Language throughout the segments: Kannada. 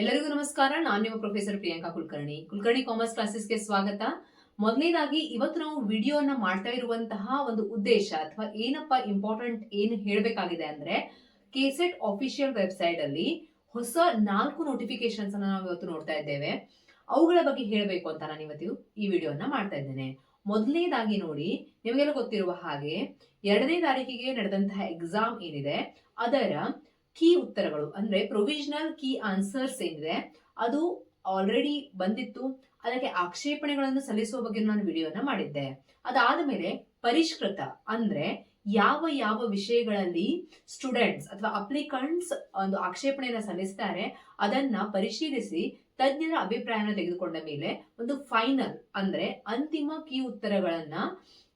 ಎಲ್ಲರಿಗೂ ನಮಸ್ಕಾರ. ನಾನು ನಿಮ್ಮ ಪ್ರೊಫೆಸರ್ ಪ್ರಿಯಾಂಕಾ ಕುಲಕರ್ಣಿ. ಕುಲಕರ್ಣಿ ಕಾಮರ್ಸ್ ಕ್ಲಾಸಸ್ಗೆ ಸ್ವಾಗತ. ಮೊದಲನೇದಾಗಿ ಇವತ್ತು ನಾವು ವಿಡಿಯೋನ ಮಾಡ್ತಾ ಇರುವಂತಹ ಒಂದು ಉದ್ದೇಶ ಅಥವಾ ಏನಪ್ಪ ಇಂಪಾರ್ಟೆಂಟ್ ಏನು ಹೇಳಬೇಕಾಗಿದೆ ಅಂದ್ರೆ ಕೆಸೆಟ್ ಅಫಿಷಿಯಲ್ ವೆಬ್ಸೈಟ್ ಅಲ್ಲಿ ಹೊಸ ನಾಲ್ಕು ನೋಟಿಫಿಕೇಶನ್ಸ್ ಅನ್ನ ನಾವು ಇವತ್ತು ನೋಡ್ತಾ ಇದ್ದೇವೆ. ಅವುಗಳ ಬಗ್ಗೆ ಹೇಳಬೇಕು ಅಂತ ನಾನು ಇವತ್ತು ಈ ವಿಡಿಯೋನ ಮಾಡ್ತಾ ಇದ್ದೇನೆ. ಮೊದಲನೇದಾಗಿ ನೋಡಿ, ನಿಮಗೆಲ್ಲ ಗೊತ್ತಿರುವ ಹಾಗೆ ಎರಡನೇ ತಾರೀಕಿಗೆ ನಡೆದಂತಹ ಎಕ್ಸಾಮ್ ಏನಿದೆ, ಅದರ ಕೀ ಉತ್ತರಗಳು, ಅಂದ್ರೆ ಪ್ರೊವಿಷನಲ್ ಕೀ ಆನ್ಸರ್ಸ್ ಏನಿದೆ, ಅದು ಆಲ್ರೆಡಿ ಬಂದಿತ್ತು. ಅದಕ್ಕೆ ಆಕ್ಷೇಪಣೆಗಳನ್ನು ಸಲ್ಲಿಸುವ ಬಗ್ಗೆ ನಾನು ವಿಡಿಯೋನ ಮಾಡಿದ್ದೆ. ಅದಾದ ಮೇಲೆ ಪರಿಷ್ಕೃತ, ಅಂದ್ರೆ ಯಾವ ಯಾವ ವಿಷಯಗಳಲ್ಲಿ ಸ್ಟೂಡೆಂಟ್ಸ್ ಅಥವಾ ಅಪ್ಲಿಕಂಟ್ಸ್ ಒಂದು ಆಕ್ಷೇಪಣೆಯನ್ನು ಸಲ್ಲಿಸ್ತಾರೆ, ಅದನ್ನ ಪರಿಶೀಲಿಸಿ ತಜ್ಞರ ಅಭಿಪ್ರಾಯನ ತೆಗೆದುಕೊಂಡ ಮೇಲೆ ಒಂದು ಫೈನಲ್ ಅಂದ್ರೆ ಅಂತಿಮ ಕೀ ಉತ್ತರಗಳನ್ನ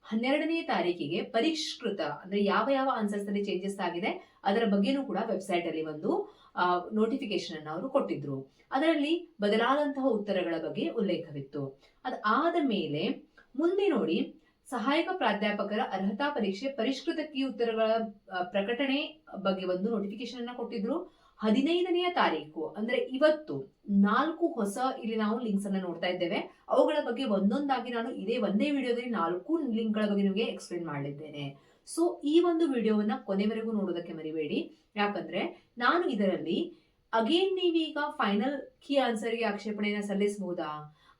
ಹನ್ನೆರಡನೇ ತಾರೀಕಿಗೆ ಪರಿಷ್ಕೃತ, ಅಂದ್ರೆ ಯಾವ ಯಾವ ಆನ್ಸರ್ಸ್ ಅಲ್ಲಿ ಚೇಂಜಸ್ ಆಗಿದೆ ಅದರ ಬಗ್ಗೆನೂ ಕೂಡ ವೆಬ್ಸೈಟ್ ಅಲ್ಲಿ ಒಂದು ನೋಟಿಫಿಕೇಶನ್ ಅನ್ನು ಅವರು ಕೊಟ್ಟಿದ್ರು. ಅದರಲ್ಲಿ ಬದಲಾದಂತಹ ಉತ್ತರಗಳ ಬಗ್ಗೆ ಉಲ್ಲೇಖವಿತ್ತು. ಅದಾದ ಮೇಲೆ ಮುಂದೆ ನೋಡಿ, ಸಹಾಯಕ ಪ್ರಾಧ್ಯಾಪಕರ ಅರ್ಹತಾ ಪರೀಕ್ಷೆ ಪರಿಷ್ಕೃತ ಕೀ ಉತ್ತರಗಳ ಪ್ರಕಟಣೆ ಬಗ್ಗೆ ಒಂದು ನೋಟಿಫಿಕೇಶನ್ ಅನ್ನ ಕೊಟ್ಟಿದ್ರು. ಹದಿನೈದನೆಯ ತಾರೀಕು, ಅಂದ್ರೆ ಇವತ್ತು ನಾಲ್ಕು ಹೊಸ ಇಲ್ಲಿ ನಾವು ಲಿಂಕ್ಸ್ ಅನ್ನ ನೋಡ್ತಾ ಇದ್ದೇವೆ. ಅವುಗಳ ಬಗ್ಗೆ ಒಂದೊಂದಾಗಿ ನಾನು ಇದೇ ಒಂದೇ ವಿಡಿಯೋದಲ್ಲಿ ನಾಲ್ಕು ಲಿಂಕ್ಗಳ ಬಗ್ಗೆ ನಿಮಗೆ ಎಕ್ಸ್ಪ್ಲೇನ್ ಮಾಡಲಿದ್ದೇನೆ. ಸೊ ಈ ಒಂದು ವಿಡಿಯೋವನ್ನ ಕೊನೆವರೆಗೂ ನೋಡೋದಕ್ಕೆ ಮರಿಬೇಡಿ. ಯಾಕಂದ್ರೆ ನಾನು ಇದರಲ್ಲಿ ಅಗೇನ್ ನೀವೀಗ ಫೈನಲ್ ಕೀ ಆನ್ಸರ್ಗೆ ಆಕ್ಷೇಪಣೆಯನ್ನು ಸಲ್ಲಿಸಬಹುದಾ?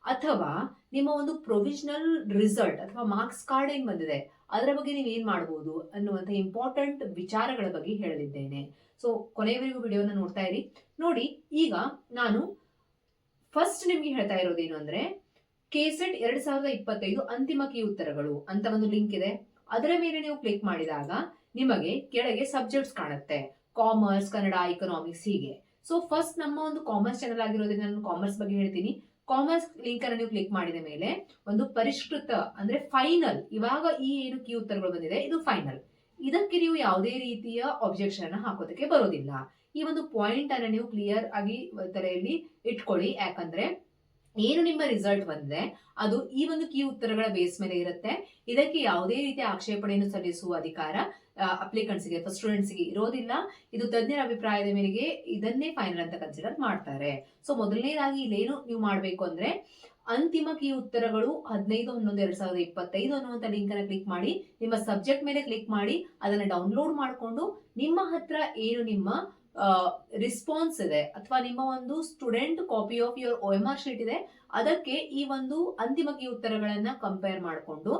ಅಥವಾ ನಿಮ್ಮ ಒಂದು ಪ್ರೊವಿಷನಲ್ ರಿಸಲ್ಟ್ ಅಥವಾ ಮಾರ್ಕ್ಸ್ ಕಾರ್ಡ್ ಏನು ಬಂದಿದೆ? ಅದರ ಬಗ್ಗೆ ನೀವು ಏನ್ ಮಾಡಬಹುದು ಅನ್ನುವಂಥ ಇಂಪಾರ್ಟೆಂಟ್ ವಿಚಾರಗಳ ಬಗ್ಗೆ ಹೇಳಲಿದ್ದೇನೆ. ಸೊ ಕೊನೆಯವರೆಗೂ ವಿಡಿಯೋನ ನೋಡ್ತಾ ಇರಿ. ನೋಡಿ, ಈಗ ನಾನು ಫಸ್ಟ್ ನಿಮ್ಗೆ ಹೇಳ್ತಾ ಇರೋದೇನು ಅಂದ್ರೆ ಕೆಸೆಟ್ ಎರಡ್ ಸಾವಿರದ ಇಪ್ಪತ್ತೈದು ಅಂತಿಮ ಕೀ ಉತ್ತರಗಳು ಅಂತ ಒಂದು ಲಿಂಕ್ ಇದೆ. ಅದರ ಮೇಲೆ ನೀವು ಕ್ಲಿಕ್ ಮಾಡಿದಾಗ ನಿಮಗೆ ಕೆಳಗೆ ಸಬ್ಜೆಕ್ಟ್ಸ್ ಕಾಣುತ್ತೆ. ಕಾಮರ್ಸ್ ಕನ್ನಡ ಇಕನಾಮಿಕ್ಸ್ ಹೀಗೆ. ಸೊ ಫಸ್ಟ್ ನಮ್ಮ ಒಂದು ಕಾಮರ್ಸ್ ಚಾನಲ್ ಆಗಿರೋದ್ರಿಂದ ನಾನು ಕಾಮರ್ಸ್ ಬಗ್ಗೆ ಹೇಳ್ತೀನಿ. ಕಾಮರ್ಸ್ ಲಿಂಕ್ ಅನ್ನು ನೀವು ಕ್ಲಿಕ್ ಮಾಡಿದ ಮೇಲೆ ಒಂದು ಪರಿಷ್ಕೃತ ಅಂದ್ರೆ ಫೈನಲ್ ಇವಾಗ ಈ ಏನು ಕೀ ಉತ್ತರಗಳು ಬಂದಿದೆ, ಇದು ಫೈನಲ್ ಇದಕ್ಕೆ ನೀವು ಯಾವುದೇ ರೀತಿಯ ಆಬ್ಜೆಕ್ಷನ್ ಹಾಕೋದಕ್ಕೆ ಬರೋದಿಲ್ಲ. ಈ ಒಂದು ಪಾಯಿಂಟ್ ಅನ್ನು ನೀವು ಕ್ಲಿಯರ್ ಆಗಿ ತಲೆಯಲ್ಲಿ ಇಟ್ಕೊಳ್ಳಿ. ಯಾಕಂದ್ರೆ ಏನು ನಿಮ್ಮ ರಿಸಲ್ಟ್ ಬಂದ್ರೆ ಅದು ಈ ಒಂದು ಕೀ ಉತ್ತರಗಳ ಬೇಸ್ ಮೇಲೆ ಇರುತ್ತೆ. ಇದಕ್ಕೆ ಯಾವುದೇ ರೀತಿಯ ಆಕ್ಷೇಪಣೆಯನ್ನು ಸಲ್ಲಿಸುವ ಅಧಿಕಾರ ಅಪ್ಲಿಕೆಂಟ್ಸ್ಗೆ ಅಥವಾ ಸ್ಟೂಡೆಂಟ್ಸ್ಗೆ ಇರೋದಿಲ್ಲ. ಇದು ತಜ್ಞರ ಅಭಿಪ್ರಾಯದ ಮೇರೆಗೆ ಇದನ್ನೇ ಫೈನಲ್ ಅಂತ ಕನ್ಸಿಡರ್ ಮಾಡ್ತಾರೆ. ಸೊ ಮೊದಲನೇದಾಗಿ ಇಲ್ಲೇನು ನೀವು ಮಾಡಬೇಕು ಅಂದ್ರೆ ಅಂತಿಮ ಕೀ ಉತ್ತರಗಳು ಹದಿನೈದು, ಹನ್ನೊಂದು, ಎರಡ್ ಸಾವಿರದ ಇಪ್ಪತ್ತೈದು ಅನ್ನುವಂಥ ಲಿಂಕ್ ಅನ್ನ ಕ್ಲಿಕ್ ಮಾಡಿ, ನಿಮ್ಮ ಸಬ್ಜೆಕ್ಟ್ ಮೇಲೆ ಕ್ಲಿಕ್ ಮಾಡಿ, ಅದನ್ನ ಡೌನ್ಲೋಡ್ ಮಾಡಿಕೊಂಡು ನಿಮ್ಮ ಹತ್ರ ಏನು ನಿಮ್ಮ ರಿಸ್ಪಾನ್ಸ್ ಇದೆ. ಅಥವಾ ನಿಮ್ಮ ಒಂದು student copy of your O M R sheet ಇದೆ. ಅದಕ್ಕೆ ಈ ಒಂದು ಅಂತಿಮ ಕೀ ಉತ್ತರಗಳನ್ನ ಕಂಪೇರ್ ಮಾಡಿಕೊಂಡು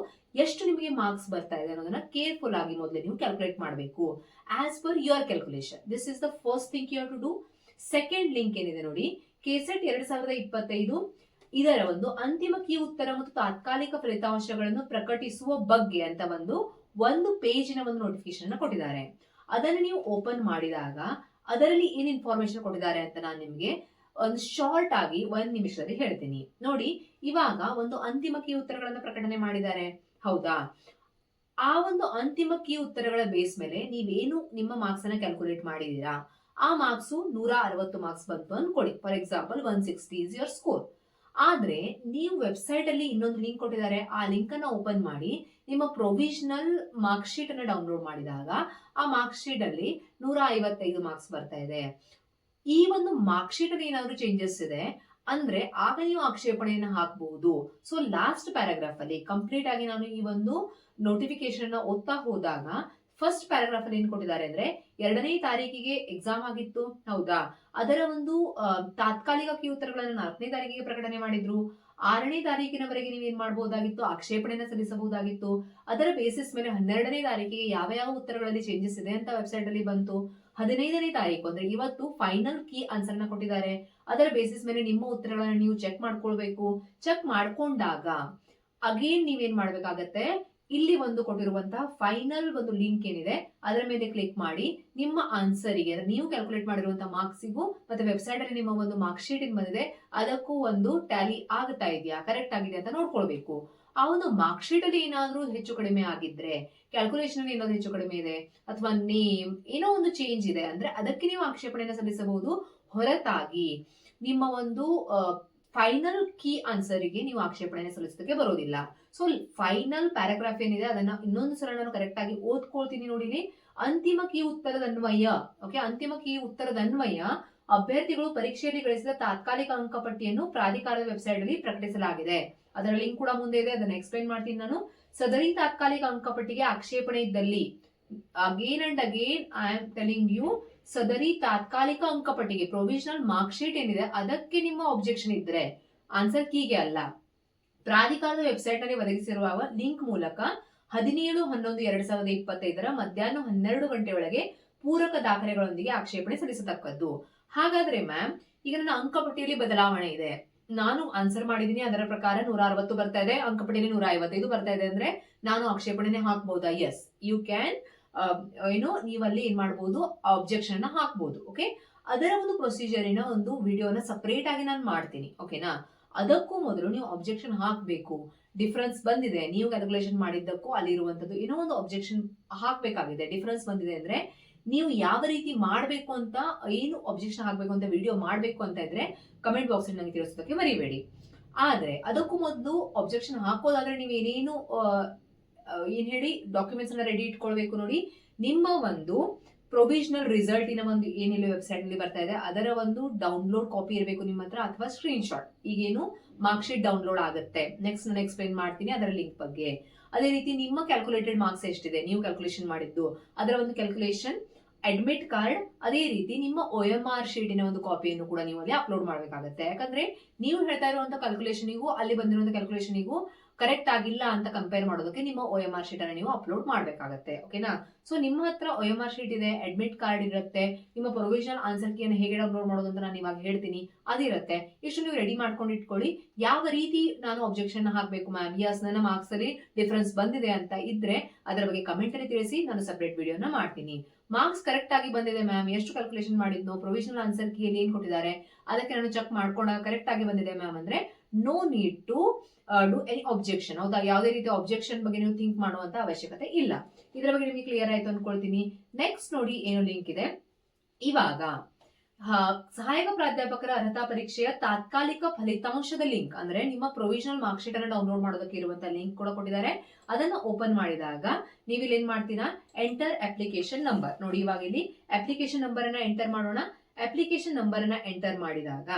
ಎಷ್ಟು ನಿಮಗೆ ಮಾರ್ಕ್ಸ್ ಬರ್ತಾ ಇದೆ ಅನ್ನೋದನ್ನ ಕೇರ್ಫುಲ್ ಆಗಿ ಮೊದಲೇ ನೀವು ಕ್ಯಾಲ್ಕುಲೇಟ್ ಮಾಡಬೇಕು. As per your calculation this is the first thing you to do second link ಏನಿದೆ ನೋಡಿ. ಕೆಸೆಟ್ ಎರಡ್ ಸಾವಿರದ ಇಪ್ಪತ್ತೈದು. ಇದರ ಒಂದು ಅಂತಿಮ ಕೀ ಉತ್ತರ ಮತ್ತು ತಾತ್ಕಾಲಿಕ ಫಲಿತಾಂಶಗಳನ್ನು ಪ್ರಕಟಿಸುವ ಬಗ್ಗೆ ಅಂತ ಒಂದು ಒಂದು ಪೇಜಿನ ಒಂದು ನೋಟಿಫಿಕೇಶನ್ ಕೊಟ್ಟಿದ್ದಾರೆ. ಅದನ್ನು ನೀವು ಓಪನ್ ಮಾಡಿದಾಗ ಅದರಲ್ಲಿ ಏನ್ ಇನ್ಫಾರ್ಮೇಶನ್ ಕೊಟ್ಟಿದ್ದಾರೆ ಅಂತ ನಾನು ನಿಮಗೆ, ಒಂದು ಶಾರ್ಟ್ ಆಗಿ ಒಂದ್ ನಿಮಿಷದಲ್ಲಿ ಹೇಳ್ತೀನಿ. ನೋಡಿ, ಇವಾಗ ಒಂದು ಅಂತಿಮ ಕೀ ಉತ್ತರಗಳನ್ನ ಪ್ರಕಟಣೆ ಮಾಡಿದ್ದಾರೆ. ಹೌದಾ? ಆ ಒಂದು ಅಂತಿಮ ಕೀ ಉತ್ತರಗಳ ಬೇಸ್ ಮೇಲೆ ನೀವೇನು ನಿಮ್ಮ ಮಾರ್ಕ್ಸ್ ಅನ್ನ ಕ್ಯಾಲ್ಕುಲೇಟ್ ಮಾಡಿದೀರಾ ಆ ಮಾರ್ಕ್ಸ್ ನೂರ ಅರವತ್ತು ಮಾರ್ಕ್ಸ್ ಬಂತು ಅನ್ಕೊಳ್ಳಿ. For example one sixty is your score ಆದ್ರೆ, ನೀವು ವೆಬ್ಸೈಟ್ ಅಲ್ಲಿ ಇನ್ನೊಂದು ಲಿಂಕ್ ಕೊಟ್ಟಿದ್ದಾರೆ. ಆ ಲಿಂಕ್ ಅನ್ನ ಓಪನ್ ಮಾಡಿ ನಿಮ್ಮ ಪ್ರೊವಿಷನಲ್ ಮಾರ್ಕ್ ಶೀಟ್ ಅನ್ನ ಡೌನ್ಲೋಡ್ ಮಾಡಿದಾಗ ಆ ಮಾರ್ಕ್ ಶೀಟ್ ಅಲ್ಲಿ ನೂರ ಐವತ್ತೈದು ಮಾರ್ಕ್ಸ್ ಬರ್ತಾ ಇದೆ. ಈ ಒಂದು ಮಾರ್ಕ್ ಶೀಟ್ ಅಲ್ಲಿ ಏನಾದ್ರು ಚೇಂಜಸ್ ಇದೆ, ಅಂದ್ರೆ ಆಗ ನೀವು ಆಕ್ಷೇಪಣೆಯನ್ನು ಹಾಕಬಹುದು ಸೊ ಲಾಸ್ಟ್ ಪ್ಯಾರಾಗ್ರಾಫ್ ಅಲ್ಲಿ ಕಂಪ್ಲೀಟ್ ಆಗಿ ನಾನು ಈ ಒಂದು ನೋಟಿಫಿಕೇಶನ್ ಅನ್ನ ಓದ್ತಾ ಹೋದಾಗ ಫಸ್ಟ್ ಪ್ಯಾರಾಗ್ರಾಫ್ ಅಲ್ಲಿ ಏನ್ ಕೊಟ್ಟಿದ್ದಾರೆ ಅಂದ್ರೆ ಎರಡನೇ ತಾರೀಕಿಗೆ ಎಕ್ಸಾಮ್ ಆಗಿತ್ತು. ಹೌದಾ? ಅದರ ಒಂದು ತಾತ್ಕಾಲಿಕ ಕಿ ಉತ್ತರಗಳನ್ನು ನಾಲ್ಕನೇ ತಾರೀಕಿಗೆ ಪ್ರಕಟಣೆ ಮಾಡಿದ್ರು. ಆರನೇ ತಾರೀಕಿನವರೆಗೆ ನೀವು ಏನ್ ಮಾಡಬಹುದಾಗಿತ್ತು ಆಕ್ಷೇಪಣೆಯನ್ನ ಸಲ್ಲಿಸಬಹುದಾಗಿತ್ತು. ಅದರ ಬೇಸಿಸ್ ಮೇಲೆ ಹನ್ನೆರಡನೇ ತಾರೀಕಿಗೆ ಯಾವ ಯಾವ ಉತ್ತರಗಳಲ್ಲಿ ಚೇಂಜಸ್ ಇದೆ ಅಂತ ವೆಬ್ಸೈಟ್ ಅಲ್ಲಿ ಬಂತು. ಹದಿನೈದನೇ ತಾರೀಕು ಅಂದ್ರೆ ಇವತ್ತು ಫೈನಲ್ ಕೀ ಆನ್ಸರ್ನ ಕೊಟ್ಟಿದ್ದಾರೆ. ಅದರ ಬೇಸಿಸ್ ಮೇಲೆ ನಿಮ್ಮ ಉತ್ತರಗಳನ್ನು ನೀವು ಚೆಕ್ ಮಾಡ್ಕೊಳ್ಬೇಕು. ಚೆಕ್ ಮಾಡ್ಕೊಂಡಾಗ ಅಗೇನ್ ನೀವೇನ್ ಮಾಡ್ಬೇಕಾಗತ್ತೆ? ಇಲ್ಲಿ ಒಂದು ಕೊಟ್ಟಿರುವಂತಹ ಫೈನಲ್ ಒಂದು ಲಿಂಕ್ ಏನಿದೆ, ಅದರ ಮೇಲೆ ಕ್ಲಿಕ್ ಮಾಡಿ, ನಿಮ್ಮ ಆನ್ಸರಿಗೆ ನೀವು ಕ್ಯಾಲ್ಕುಲೇಟ್ ಮಾಡಿರುವಂತಹ ಮಾರ್ಕ್ಸಿಗೂ ಮತ್ತೆ ವೆಬ್ಸೈಟ್ ಅಲ್ಲಿ ನಿಮ್ಮ ಒಂದು ಮಾರ್ಕ್ ಶೀಟ್ ಬಂದಿದೆ, ಅದಕ್ಕೂ ಒಂದು ಟ್ಯಾಲಿ ಆಗ್ತಾ ಇದೆಯಾ ಕರೆಕ್ಟ್ ಆಗಿದೆ ಅಂತ ನೋಡ್ಕೊಳ್ಬೇಕು. ಆ ಒಂದು ಮಾರ್ಕ್ ಶೀಟ್ ಅಲ್ಲಿ ಏನಾದ್ರೂ ಹೆಚ್ಚು ಕಡಿಮೆ ಆಗಿದ್ರೆ ಕ್ಯಾಲ್ಕುಲೇಷನ್ ಅಲ್ಲಿ ಏನಾದ್ರು ಹೆಚ್ಚು ಕಡಿಮೆ ಇದೆ, ಅಥವಾ ನೇಮ್ ಏನೋ ಒಂದು ಚೇಂಜ್ ಇದೆ, ಅಂದ್ರೆ ಅದಕ್ಕೆ ನೀವು ಆಕ್ಷೇಪಣೆಯನ್ನು ಸಲ್ಲಿಸಬಹುದು. ಹೊರತಾಗಿ ನಿಮ್ಮ ಒಂದು ಫೈನಲ್ ಕೀ ಆನ್ಸರಿಗೆ ನೀವು ಆಕ್ಷೇಪಣೆಯನ್ನು ಸಲ್ಲಿಸೋದಕ್ಕೆ ಬರೋದಿಲ್ಲ. ಸೊ ಫೈನಲ್ ಪ್ಯಾರಾಗ್ರಾಫ್ ಏನಿದೆ, ಅದನ್ನ ಇನ್ನೊಂದು ಸಲ ನಾನು ಕರೆಕ್ಟ್ ಆಗಿ ಓದ್ಕೊಳ್ತೀನಿ ನೋಡಿಲಿ ಅಂತಿಮ ಕೀ ಉತ್ತರದ ಅನ್ವಯ ಓಕೆ ಅಂತಿಮ ಕೀ ಉತ್ತರದ ಅನ್ವಯ, ಅಭ್ಯರ್ಥಿಗಳು ಪರೀಕ್ಷೆಯಲ್ಲಿ ಗಳಿಸಿದ ತಾತ್ಕಾಲಿಕ ಅಂಕಪಟ್ಟಿಯನ್ನು ಪ್ರಾಧಿಕಾರದ ವೆಬ್ಸೈಟ್ ಅಲ್ಲಿ ಪ್ರಕಟಿಸಲಾಗಿದೆ. ಅದರ ಲಿಂಕ್ ಕೂಡ ಮುಂದೆ ಇದೆ, ಅದನ್ನ ಎಕ್ಸ್ಪ್ಲೈನ್ ಮಾಡ್ತೀನಿ ನಾನು. ಸದರಿ ತಾತ್ಕಾಲಿಕ ಅಂಕಪಟ್ಟಿಗೆ ಆಕ್ಷೇಪಣೆ ಇದ್ದಲ್ಲಿ again and again I am telling you ಸದರಿ ತಾತ್ಕಾಲಿಕ ಅಂಕಪಟ್ಟಿಗೆ ಪ್ರೊವಿಷನಲ್ ಮಾರ್ಕ್ ಶೀಟ್ ಏನಿದೆ, ಅದಕ್ಕೆ ನಿಮ್ಮ ಒಬ್ಜೆಕ್ಷನ್ ಇದ್ರೆ. ಆನ್ಸರ್ ಕೀಗೆ ಅಲ್ಲ. ಪ್ರಾಧಿಕಾರದ ವೆಬ್ಸೈಟ್ನಲ್ಲಿ ಒದಗಿಸಿರುವ ಲಿಂಕ್ ಮೂಲಕ ಹದಿನೇಳು ಹನ್ನೊಂದು ಎರಡ್ ಸಾವಿರದ ಇಪ್ಪತ್ತೈದರ ಮಧ್ಯಾಹ್ನ ಹನ್ನೆರಡು ಗಂಟೆ ಒಳಗೆ ಪೂರಕ ದಾಖಲೆಗಳೊಂದಿಗೆ ಆಕ್ಷೇಪಣೆ ಸಲ್ಲಿಸತಕ್ಕದ್ದು. ಹಾಗಾದ್ರೆ ಮ್ಯಾಮ್, ಈಗ ನನ್ನ ಅಂಕಪಟ್ಟಿಯಲ್ಲಿ ಬದಲಾವಣೆ ಇದೆ. ನಾನು ಆನ್ಸರ್ ಮಾಡಿದೀನಿ, ಅದರ ಪ್ರಕಾರ ನೂರ ಅರವತ್ತು ಬರ್ತಾ ಇದೆ. ಅಂಕಪಟ್ಟಿಯಲ್ಲಿ ನೂರ ಐವತ್ತೈದು ಬರ್ತಾ ಇದೆ ಅಂದ್ರೆ ನಾನು ಆಕ್ಷೇಪಣೆನೆ ಹಾಕ್ಬಹುದಾ ಎಸ್ ಯು ಕ್ಯಾನ್ ಏನು ನೀವಲ್ಲಿ ಏನ್ ಮಾಡಬಹುದು ಅಬ್ಜೆಕ್ಷನ್ ಹಾಕ್ಬಹುದು ಓಕೆ ಅದರ ಒಂದು ಪ್ರೊಸೀಜರಿನ ಒಂದು ವಿಡಿಯೋನ ಸಪರೇಟ್ ಆಗಿ ನಾನು ಮಾಡ್ತೀನಿ ಓಕೆನಾ ಅದಕ್ಕೂ ಮೊದಲು ನೀವು ಅಬ್ಜೆಕ್ಷನ್ ಹಾಕಬೇಕು. ಡಿಫ್ರೆನ್ಸ್ ಬಂದಿದೆ. ನೀವು ಕ್ಯಾಲ್ಕುಲೇಷನ್ ಮಾಡಿದ್ದಕ್ಕೂ ಅಲ್ಲಿರುವಂಥದ್ದು ಏನೋ ಒಂದು ಅಬ್ಜೆಕ್ಷನ್ ಹಾಕಬೇಕಾಗಿದೆ. ಡಿಫ್ರೆನ್ಸ್ ಬಂದಿದೆ ಅಂದ್ರೆ ನೀವು ಯಾವ ರೀತಿ ಮಾಡಬೇಕು ಅಂತ, ಏನು ಅಬ್ಜೆಕ್ಷನ್ ಹಾಕಬೇಕು ಅಂತ ವಿಡಿಯೋ ಮಾಡಬೇಕು ಅಂತ ಇದ್ರೆ ಕಮೆಂಟ್ ಬಾಕ್ಸ್ ನನಗೆ ತಿಳಿಸೋದಕ್ಕೆ ಮರಿಬೇಡಿ. ಆದರೆ ಅದಕ್ಕೂ ಮೊದಲು ಅಬ್ಜೆಕ್ಷನ್ ಹಾಕೋದಾದ್ರೆ ನೀವು ಏನೇನು ಏನ್ ಹೇಳಿ? ಡಾಕ್ಯುಮೆಂಟ್ಸ್ ರೆಡಿ ಇಟ್ಕೊಳ್ಬೇಕು ನೋಡಿ. ನಿಮ್ಮ ಒಂದು ಪ್ರೊವಿಷನಲ್ ರಿಸಲ್ಟಿನ ಒಂದು ಏನಿಲ್ಲ ವೆಬ್ಸೈಟ್ನಲ್ಲಿ ಬರ್ತಾ ಇದೆ. ಅದರ ಒಂದು ಡೌನ್ಲೋಡ್ ಕಾಪಿ ಇರಬೇಕು ನಿಮ್ಮ ಹತ್ರ ಅಥವಾ ಸ್ಕ್ರೀನ್ ಶಾಟ್ ಈಗೇನು ಮಾರ್ಕ್ ಶೀಟ್ ಡೌನ್ಲೋಡ್ ಆಗುತ್ತೆ. ನೆಕ್ಸ್ಟ್ ನಾನು ಎಕ್ಸ್ಪ್ಲೈನ್ ಮಾಡ್ತೀನಿ ಅದರ ಲಿಂಕ್ ಬಗ್ಗೆ. ಅದೇ ರೀತಿ ನಿಮ್ಮ ಕ್ಯಾಲ್ಕುಲೇಟೆಡ್ ಮಾರ್ಕ್ಸ್ ಎಷ್ಟಿದೆ? ನೀವು ಕ್ಯಾಲ್ಕುಲೇಷನ್ ಮಾಡಿದ್ದು. ಅದರ ಒಂದು ಕ್ಯಾಲ್ಕುಲೇಷನ್ ಅಡ್ಮಿಟ್ ಕಾರ್ಡ್ ಅದೇ ರೀತಿ ನಿಮ್ಮ ಒ ಎಂ ಆರ್ ಶೀಟಿನ ಒಂದು ಕಾಪಿಯನ್ನು ಕೂಡ ನೀವು ಅಲ್ಲಿ ಅಪ್ಲೋಡ್ ಮಾಡಬೇಕಾಗುತ್ತೆ. ಯಾಕಂದ್ರೆ ನೀವು ಹೇಳ್ತಾ ಇರುವಂತ ಕ್ಯಾಲ್ಕುಲೇಷನಿಗೂ ಅಲ್ಲಿ ಬಂದಿರುವಂತ ಕ್ಯಾಲ್ಕುಲೇಷನಿಗೂ ಕರೆಕ್ಟ್ ಆಗಿಲ್ಲ ಅಂತ ಕಂಪೇರ್ ಮಾಡೋದಕ್ಕೆ ನಿಮ್ಮ ಒ ಎಂ ಆರ್ ಶೀಟ್ ಅನ್ನು ನೀವು ಅಪ್ಲೋಡ್ ಮಾಡಬೇಕಾಗತ್ತೆ ಓಕೆನಾ ಸೊ ನಿಮ್ಮ ಹತ್ರ ಒ ಎಂ ಆರ್ ಶೀಟ್ ಇದೆ ಅಡ್ಮಿಟ್ ಕಾರ್ಡ್ ಇರುತ್ತೆ, ನಿಮ್ಮ ಪ್ರೊವಿಷನಲ್ ಆನ್ಸರ್ ಕೀಯನ್ನು ಹೇಗೆ ಡೌನ್ಲೋಡ್ ಮಾಡೋದು ಅಂತ ನಾನು ಇವಾಗ ಹೇಳ್ತೀನಿ ಅದಿರುತ್ತೆ ಇಷ್ಟು ನೀವು ರೆಡಿ ಮಾಡ್ಕೊಂಡು ಇಟ್ಕೊಳ್ಳಿ. ಯಾವ ರೀತಿ ನಾನು ಅಬ್ಜೆಕ್ಷನ್ ಹಾಕಬೇಕು ಮ್ಯಾಮ್ ಯಸ್ ನನ್ನ ಮಾರ್ಕ್ಸ್ ಅಲ್ಲಿ ಡಿಫ್ರೆನ್ಸ್ ಬಂದಿದೆ ಅಂತ ಇದ್ರೆ ಅದರ ಬಗ್ಗೆ ಕಮೆಂಟ್ ಅಲ್ಲಿ ತಿಳಿಸಿ, ನಾನು ಸಪರೇಟ್ ವಿಡಿಯೋನ ಮಾಡ್ತೀನಿ. ಮಾರ್ಕ್ಸ್ ಕರೆಕ್ಟ್ ಆಗಿ ಬಂದಿದೆ ಮ್ಯಾಮ್ ಎಷ್ಟು ಕ್ಯಾಲ್ಕುಲೇಷನ್ ಮಾಡಿದ್ನೋ ಪ್ರೊವಿಷನಲ್ ಆನ್ಸರ್ ಕೀಯಲ್ಲಿ ಏನ್ ಕೊಟ್ಟಿದ್ದಾರೆ, ಅದಕ್ಕೆ ನಾನು ಚೆಕ್ ಮಾಡ್ಕೊಂಡಾಗ ಕರೆಕ್ಟ್ ಆಗಿ ಬಂದಿದೆ ಮ್ಯಾಮ್ ಅಂದ್ರೆ no need to do any objection ಹೌದಾ? ಯಾವುದೇ ರೀತಿ ಅಬ್ಜೆಕ್ಷನ್ ಬಗ್ಗೆ ನೀವು ಥಿಂಕ್ ಮಾಡುವಂತ ಅವಶ್ಯಕತೆ ಇಲ್ಲ. ಇದರ ಬಗ್ಗೆ ನಿಮಗೆ ಕ್ಲಿಯರ್ ಆಯ್ತು ಅನ್ಕೊಳ್ತೀನಿ. ನೆಕ್ಸ್ಟ್ ನೋಡಿ ಏನು ಲಿಂಕ್ ಇದೆ. ಇವಾಗ ಸಹಾಯಕ ಪ್ರಾಧ್ಯಾಪಕರ ಅರ್ಹತಾ ಪರೀಕ್ಷೆಯ ತಾತ್ಕಾಲಿಕ ಫಲಿತಾಂಶದ ಲಿಂಕ್ ಅಂದ್ರೆ ನಿಮ್ಮ ಪ್ರೊವಿಷನಲ್ ಮಾರ್ಕ್ ಶೀಟ್ ಅನ್ನು ಡೌನ್ಲೋಡ್ ಮಾಡೋದಕ್ಕೆ ಇರುವಂತ ಲಿಂಕ್ ಕೂಡ ಕೊಟ್ಟಿದ್ದಾರೆ. ಅದನ್ನ ಓಪನ್ ಮಾಡಿದಾಗ ನೀವು ಮಾಡ್ತೀರಾ? ಎಂಟರ್ ಅಪ್ಲಿಕೇಶನ್ ನಂಬರ್ ನೋಡಿ ಇವಾಗ ಇಲ್ಲಿ ಅಪ್ಲಿಕೇಶನ್ ನಂಬರ್ ಅನ್ನ ಎಂಟರ್ ಮಾಡೋಣ. ಅಪ್ಲಿಕೇಶನ್ ನಂಬರ್ ಅನ್ನ ಎಂಟರ್ ಮಾಡಿದಾಗ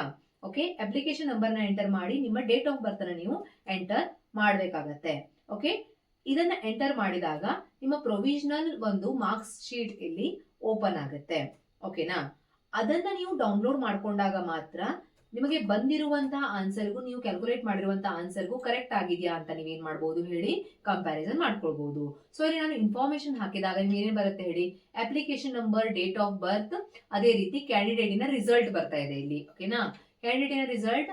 ಓಕೆ ಅಪ್ಲಿಕೇಶನ್ ನಂಬರ್ನ ಎಂಟರ್ ಮಾಡಿ ನಿಮ್ಮ ಡೇಟ್ ಆಫ್ ಬರ್ತ್ ನೀವು ಎಂಟರ್ ಮಾಡಬೇಕಾಗತ್ತೆ. ಓಕೆ ಇದನ್ನ ಎಂಟರ್ ಮಾಡಿದಾಗ ನಿಮ್ಮ ಪ್ರೊವಿಷನಲ್ ಒಂದು ಮಾರ್ಕ್ಸ್ ಶೀಟ್ ಇಲ್ಲಿ ಓಪನ್ ಆಗುತ್ತೆ. ಓಕೆನಾ ಅದನ್ನ ನೀವು ಡೌನ್ಲೋಡ್ ಮಾಡ್ಕೊಂಡಾಗ ಮಾತ್ರ ನಿಮಗೆ ಬಂದಿರುವಂತಹ ಆನ್ಸರ್ಗೂ ನೀವು ಕ್ಯಾಲ್ಕುಲೇಟ್ ಮಾಡಿರುವಂತಹ ಆನ್ಸರ್ಗೂ ಕರೆಕ್ಟ್ ಆಗಿದೆಯಾ ಅಂತ ನೀವೇನ್ ಮಾಡ್ಬೋದು ಹೇಳಿ ಕಂಪ್ಯಾರಿಸನ್ ಮಾಡ್ಕೊಳ್ಬಹುದು ಸೊ ಇಲ್ಲಿ ನಾನು ಇನ್ಫಾರ್ಮೇಶನ್ ಹಾಕಿದಾಗ ನಿಮ್ಗೆ ಏನೇನ್ ಬರುತ್ತೆ ಹೇಳಿ? Application number date of birth ಅದೇ ರೀತಿ ಕ್ಯಾಂಡಿಡೇಟಿನ ರಿಸಲ್ಟ್ ಬರ್ತಾ ಇದೆ ಇಲ್ಲಿ. ಓಕೆನಾ ಕ್ಯಾಂಡಿಡೇಟಿನ ರಿಸಲ್ಟ್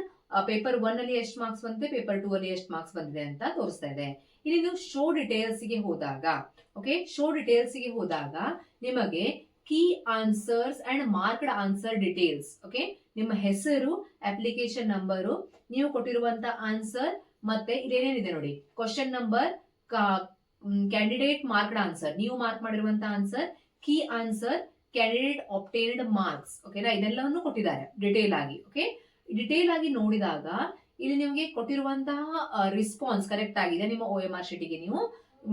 ಪೇಪರ್ ಒನ್ ಅಲ್ಲಿ ಎಷ್ಟು ಮಾರ್ಕ್ಸ್ ಬಂದಿದೆ ಪೇಪರ್ ಟೂ ಅಲ್ಲಿ ಎಷ್ಟು ಮಾರ್ಕ್ಸ್ ಬಂದಿದೆ ಅಂತ ತೋರಿಸ್ತಾ ಇದೆ. ಇಲ್ಲಿ ನೀವು ಶೋ ಡಿಟೇಲ್ಸ್ಗೆ ಹೋದಾಗ ಓಕೆ ಶೋ ಡಿಟೇಲ್ಸ್ಗೆ ಹೋದಾಗ ನಿಮಗೆ key answers and marked answer details okay ನಿಮ್ಮ ಹೆಸರು ಅಪ್ಲಿಕೇಶನ್ ನಂಬರು ನೀವು ಕೊಟ್ಟಿರುವಂತ ಆನ್ಸರ್ ಮತ್ತೆ ಇದೇನೇನಿದೆ ನೋಡಿ? Question number candidate marked answer ನೀವು ಮಾರ್ಕ್ ಮಾಡಿರುವಂತ answer key answer candidate obtained marks ಓಕೆನಾ ಇದೆಲ್ಲವನ್ನು ಕೊಟ್ಟಿದ್ದಾರೆ ಡಿಟೇಲ್ ಆಗಿ ಓಕೆ ಡಿಟೇಲ್ ಆಗಿ ನೋಡಿದಾಗ ಇಲ್ಲಿ ನಿಮಗೆ ಕೊಟ್ಟಿರುವಂತಹ ರಿಸ್ಪಾನ್ಸ್ ಕರೆಕ್ಟ್ ಆಗಿದೆ, ನಿಮ್ಮ ಒ ಎಂ ಆರ್ ಶೀಟಿಗೆ ನೀವು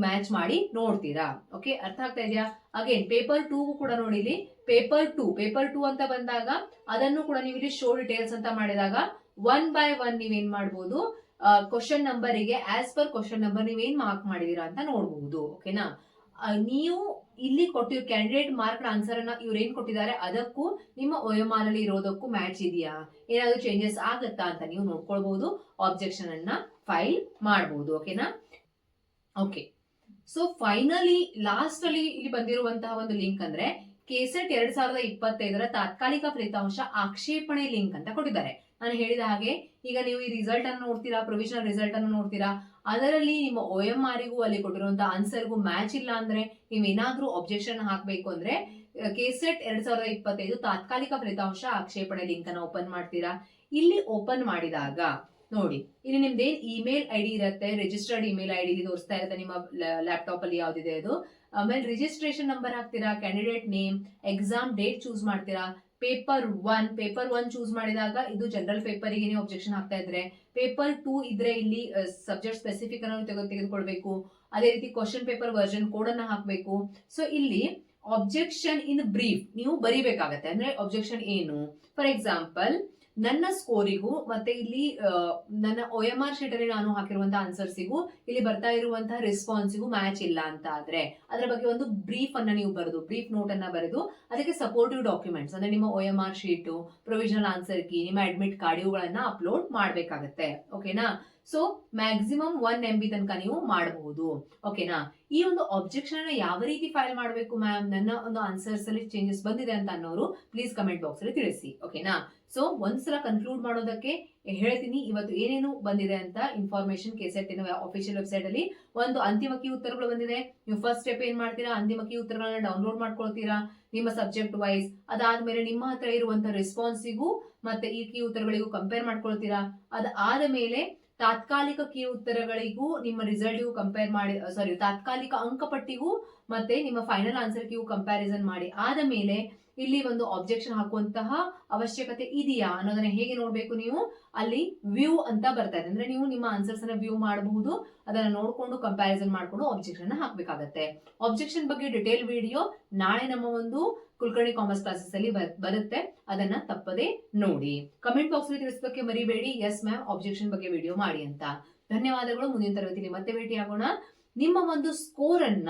ಮ್ಯಾಚ್ ಮಾಡಿ ನೋಡ್ತೀರಾ ಓಕೆ ಅರ್ಥ ಆಗ್ತಾ ಇದೆಯಾ? ಅಗೇನ್ ಪೇಪರ್ ಟೂ ಕೂಡ ನೋಡಿ ಇಲ್ಲಿ ಪೇಪರ್ ಟೂ ಪೇಪರ್ ಟೂ ಅಂತ ಬಂದಾಗ ಅದನ್ನು ಕೂಡ ನೀವು ಇಲ್ಲಿ ಶೋ ಡಿಟೇಲ್ಸ್ ಅಂತ ಮಾಡಿದಾಗ ಒನ್ ಬೈ ಒನ್ ನೀವೇನ್ ಮಾಡ್ಬೋದು ಕ್ವಶನ್ ನಂಬರಿಗೆ ಆಸ್ ಪರ್ ಕ್ವಶನ್ ನಂಬರ್ ನೀವೇನ್ ಮಾರ್ಕ್ ಮಾಡಿದೀರಾ ಅಂತ ನೋಡಬಹುದು ಓಕೆನಾ ನೀವು ಇಲ್ಲಿ ಕೊಟ್ಟಿರೋ ಕ್ಯಾಂಡಿಡೇಟ್ ಮಾರ್ಕ್ ಆನ್ಸರ್ ಅನ್ನ ಇವ್ರು ಕೊಟ್ಟಿದ್ದಾರೆ? ಅದಕ್ಕೂ ನಿಮ್ಮ ವಯೋಮಾನಲ್ಲಿ ಇರೋದಕ್ಕೂ ಮ್ಯಾಚ್ ಇದೆಯಾ? ಏನಾದ್ರು ಚೇಂಜಸ್ ಆಗತ್ತಾ ಅಂತ ನೀವು ನೋಡ್ಕೊಳ್ಬಹುದು ಆಬ್ಜೆಕ್ಷನ್ ಅನ್ನ ಫೈಲ್ ಮಾಡಬಹುದು ಓಕೆನಾ ಓಕೆ ಸೊ ಫೈನಲಿ ಲಾಸ್ಟ್ ಅಲ್ಲಿ ಇಲ್ಲಿ ಬಂದಿರುವಂತಹ ಒಂದು ಲಿಂಕ್ ಅಂದ್ರೆ ಕೆಸೆಟ್ ಎರಡ್ ಸಾವಿರದ ಇಪ್ಪತ್ತೈದರ ತಾತ್ಕಾಲಿಕ ಫಲಿತಾಂಶ ಆಕ್ಷೇಪಣೆ ಲಿಂಕ್ ಅಂತ ಕೊಟ್ಟಿದ್ದಾರೆ. ನಾನು ಹೇಳಿದ ಹಾಗೆ, ಈಗ ನೀವು ಈ ರಿಸಲ್ಟ್ ಅನ್ನು ನೋಡ್ತೀರಾ ಪ್ರೊವಿಷನಲ್ ರಿಸಲ್ಟ್ ಅನ್ನು ನೋಡ್ತೀರಾ? ಅದರಲ್ಲಿ ನಿಮ್ಮ ಒ ಎಂ ಆರಿಗೂ ಅಲ್ಲಿ ಕೊಟ್ಟಿರುವಂತಹ ಆನ್ಸರ್ಗೂ ಮ್ಯಾಚ್ ಇಲ್ಲ ಅಂದ್ರೆ ನೀವು ಏನಾದರೂ ಅಬ್ಜೆಕ್ಷನ್ ಹಾಕಬೇಕು ಅಂದ್ರೆ ಕೆಸೆಟ್ ಎರಡ್ ಸಾವಿರದ ಇಪ್ಪತ್ತೈದು ತಾತ್ಕಾಲಿಕ ಫಲಿತಾಂಶ ಆಕ್ಷೇಪಣೆ ಲಿಂಕ್ ಅನ್ನ ಓಪನ್ ಮಾಡ್ತೀರಾ? ಇಲ್ಲಿ ಓಪನ್ ಮಾಡಿದಾಗ, ನೋಡಿ, ಇಲ್ಲಿ ನಿಮ್ದೇನ್ ಇಮೇಲ್ ಐ ಡಿ ಇರುತ್ತೆ ರಿಜಿಸ್ಟರ್ಡ್ ಇಮೇಲ್ ಐ ಡಿ ತೋರಿಸ್ತಾ ಇರುತ್ತೆ ನಿಮ್ಮ ಲ್ಯಾಪ್ಟಾಪ್ ಅಲ್ಲಿ ಯಾವ್ದಿದೆ ಅದು. ಆಮೇಲೆ ರಿಜಿಸ್ಟ್ರೇಷನ್ ನಂಬರ್ ಹಾಕ್ತೀರಾ candidate name exam date choose ಮಾಡ್ತೀರಾ? Paper one paper one choose ಮಾಡಿದಾಗ ಇದು ಜನರಲ್ ನೀವು ಅಬ್ಜೆಕ್ಷನ್ ಹಾಕ್ತಾ ಇದ್ರೆ ಪೇಪರ್ ಟೂ ಇದ್ರೆ ಇಲ್ಲಿ ಸಬ್ಜೆಕ್ಟ್ ಸ್ಪೆಸಿಫಿಕ್ ಅನ್ನು ತೆಗೆ ತೆಗೆದುಕೊಳ್ಬೇಕು. ಅದೇ ರೀತಿ ಕ್ವಶನ್ ಪೇಪರ್ ವರ್ಜನ್ ಕೋಡ್ ಅನ್ನ ಹಾಕಬೇಕು. ಸೊ ಇಲ್ಲಿ ಅಬ್ಜೆಕ್ಷನ್ ಇನ್ ಬ್ರೀಫ್ ನೀವು ಬರಿಬೇಕಾಗತ್ತೆ. ಅಂದ್ರೆ ಅಬ್ಜೆಕ್ಷನ್ ಏನು? ಫಾರ್ ಎಕ್ಸಾಂಪಲ್ ನನ್ನ ಸ್ಕೋರಿಗೂ ಮತ್ತೆ ಇಲ್ಲಿ ನನ್ನ ಒ ಎಂ ಆರ್ ಶೀಟ್ ಅಲ್ಲಿ ನಾನು ಹಾಕಿರುವಂತಹ ಆನ್ಸರ್ಸಿಗೂ ಇಲ್ಲಿ ಬರ್ತಾ ಇರುವಂತಹ ರೆಸ್ಪಾನ್ಸಿಗೂ ಮ್ಯಾಚ್ ಇಲ್ಲ ಅಂತ ಆದ್ರೆ, ಅದರ ಬಗ್ಗೆ ಒಂದು ಬ್ರೀಫ್ ಅನ್ನ ನೀವು ಬರೆದು ಬ್ರೀಫ್ ನೋಟ್ ಅನ್ನ ಬರೆದು, ಅದಕ್ಕೆ ಸಪೋರ್ಟಿವ್ ಡಾಕ್ಯುಮೆಂಟ್ಸ್ ಅಂದ್ರೆ ನಿಮ್ಮ O M R sheet provisional answer key ನಿಮ್ಮ ಅಡ್ಮಿಟ್ ಕಾರ್ಡ್ ಇವುಗಳನ್ನ ಅಪ್ಲೋಡ್ ಮಾಡಬೇಕಾಗತ್ತೆ. ಓಕೆನಾ so maximum one M B ತನಕ ನೀವು ಮಾಡಬಹುದು ಓಕೆನಾ ಈ ಒಂದು ಆಬ್ಜೆಕ್ಷನ್ ಅನ್ನ ಯಾವ ರೀತಿ ಫೈಲ್ ಮಾಡಬೇಕು ಮ್ಯಾಮ್ ನನ್ನ ಒಂದು ಆನ್ಸರ್ಸ್ ಅಲ್ಲಿ ಚೇಂಜಸ್ ಬಂದಿದೆ ಅಂತ ಅನ್ನೋರು ಪ್ಲೀಸ್ ಕಮೆಂಟ್ ಬಾಕ್ಸ್ ಅಲ್ಲಿ ತಿಳಿಸಿ. ಓಕೆನಾ ಸೊ ಒಂದ್ಸಲ ಕನ್ಕ್ಲೂಡ್ ಮಾಡೋದಕ್ಕೆ ಹೇಳ್ತೀನಿ, ಇವತ್ತು ಏನೇನು ಬಂದಿದೆ ಅಂತ ಇನ್ಫಾರ್ಮೇಶನ್ ಕೆಸೆಟ್ ಅಫಿಷಿಯಲ್ ವೆಬ್ಸೈಟ್ ಅಲ್ಲಿ ಒಂದು ಅಂತಿಮ ಕೀ ಉತ್ತರಗಳು ಬಂದಿದೆ. ನೀವು ಫಸ್ಟ್ ಸ್ಟೆಪ್ ಏನ್ ಮಾಡ್ತೀರಾ? ಅಂತಿಮ ಕೀ ಉತ್ತರಗಳನ್ನ ಡೌನ್ಲೋಡ್ ಮಾಡ್ಕೊಳ್ತೀರಾ? ನಿಮ್ಮ ಸಬ್ಜೆಕ್ಟ್ ವೈಸ್ ಅದಾದ್ಮೇಲೆ ನಿಮ್ಮ ಹತ್ರ ಇರುವಂತ ರೆಸ್ಪಾನ್ಸಿಗೂ ಮತ್ತೆ ಈ ಕೀ ಉತ್ತರಗಳಿಗೂ ಕಂಪೇರ್ ಮಾಡ್ಕೊಳ್ತೀರಾ? ಅದಾದ ಮೇಲೆ ತಾತ್ಕಾಲಿಕ ಕೀ ಉತ್ತರಗಳಿಗೂ ನಿಮ್ಮ ರಿಸಲ್ಟ್ಗೂ ಕಂಪೇರ್ ಮಾಡಿ ಸಾರಿ ತಾತ್ಕಾಲಿಕ ಅಂಕಪಟ್ಟಿಗೂ ಮತ್ತೆ ನಿಮ್ಮ ಫೈನಲ್ ಆನ್ಸರ್ ಕೀಗೂ ಕಂಪ್ಯಾರಿಸನ್ ಮಾಡಿ. ಆದ ಮೇಲೆ ಇಲ್ಲಿ ಒಂದು ಆಬ್ಜೆಕ್ಷನ್ ಹಾಕುವಂತಹ ಅವಶ್ಯಕತೆ ಇದೆಯಾ ಅನ್ನೋದನ್ನ ಹೇಗೆ ನೋಡಬೇಕು ನೀವು? ಅಲ್ಲಿ ವ್ಯೂ ಅಂತ ಬರ್ತಾ ಇದೆ. ಅಂದ್ರೆ ನೀವು ನಿಮ್ಮ ಆನ್ಸರ್ಸ್ ಅನ್ನ ವ್ಯೂ ಮಾಡಬಹುದು, ಅದನ್ನ ನೋಡ್ಕೊಂಡು ಕಂಪ್ಯಾರಿಸನ್ ಮಾಡ್ಕೊಂಡು ಆಬ್ಜೆಕ್ಷನ್ ಹಾಕ್ಬೇಕಾಗತ್ತೆ. ಆಬ್ಜೆಕ್ಷನ್ ಬಗ್ಗೆ ಡಿಟೇಲ್ ವಿಡಿಯೋ ನಾಳೆ ನಮ್ಮ ಒಂದು ಕುಲಕರ್ಣಿ ಕಾಮರ್ಸ್ ಕ್ಲಾಸಸ್ ಅಲ್ಲಿ ಬರ್- ಬರುತ್ತೆ. ಅದನ್ನ ತಪ್ಪದೆ ನೋಡಿ. ಕಮೆಂಟ್ ಬಾಕ್ಸ್ ಅಲ್ಲಿ ತಿಳಿಸೋಕೆ ಮರಿಬೇಡಿ. ಎಸ್ ಮ್ಯಾಮ್ ಆಬ್ಜೆಕ್ಷನ್ ಬಗ್ಗೆ ವಿಡಿಯೋ ಮಾಡಿ ಅಂತ. ಧನ್ಯವಾದಗಳು. ಮುಂದಿನ ತರಗತಿಯಲ್ಲಿ ಮತ್ತೆ ಭೇಟಿಯಾಗೋಣ ನಿಮ್ಮ ಒಂದು ಸ್ಕೋರ್ ಅನ್ನ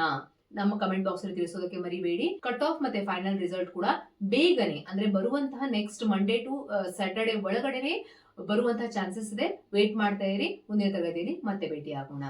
ನಮ್ಮ ಕಮೆಂಟ್ ಬಾಕ್ಸ್ ಅಲ್ಲಿ ತಿಳಿಸೋದಕ್ಕೆ ಮರಿಬೇಡಿ. ಕಟ್ ಆಫ್ ಮತ್ತೆ ಫೈನಲ್ ರಿಸಲ್ಟ್ ಕೂಡ ಬೇಗನೆ, ಅಂದ್ರೆ ಬರುವಂತಹ ನೆಕ್ಸ್ಟ್ ಮಂಡೇ ಟು ಸ್ಯಾಟರ್ಡೆ ಒಳಗಡೆನೆ ಬರುವಂತಹ ಚಾನ್ಸಸ್ ಇದೆ. ವೇಟ್ ಮಾಡ್ತಾ ಇರಿ. ಮುಂದಿನ ತರಗತಿಯಲ್ಲಿ ಮತ್ತೆ ಭೇಟಿಯಾಗೋಣ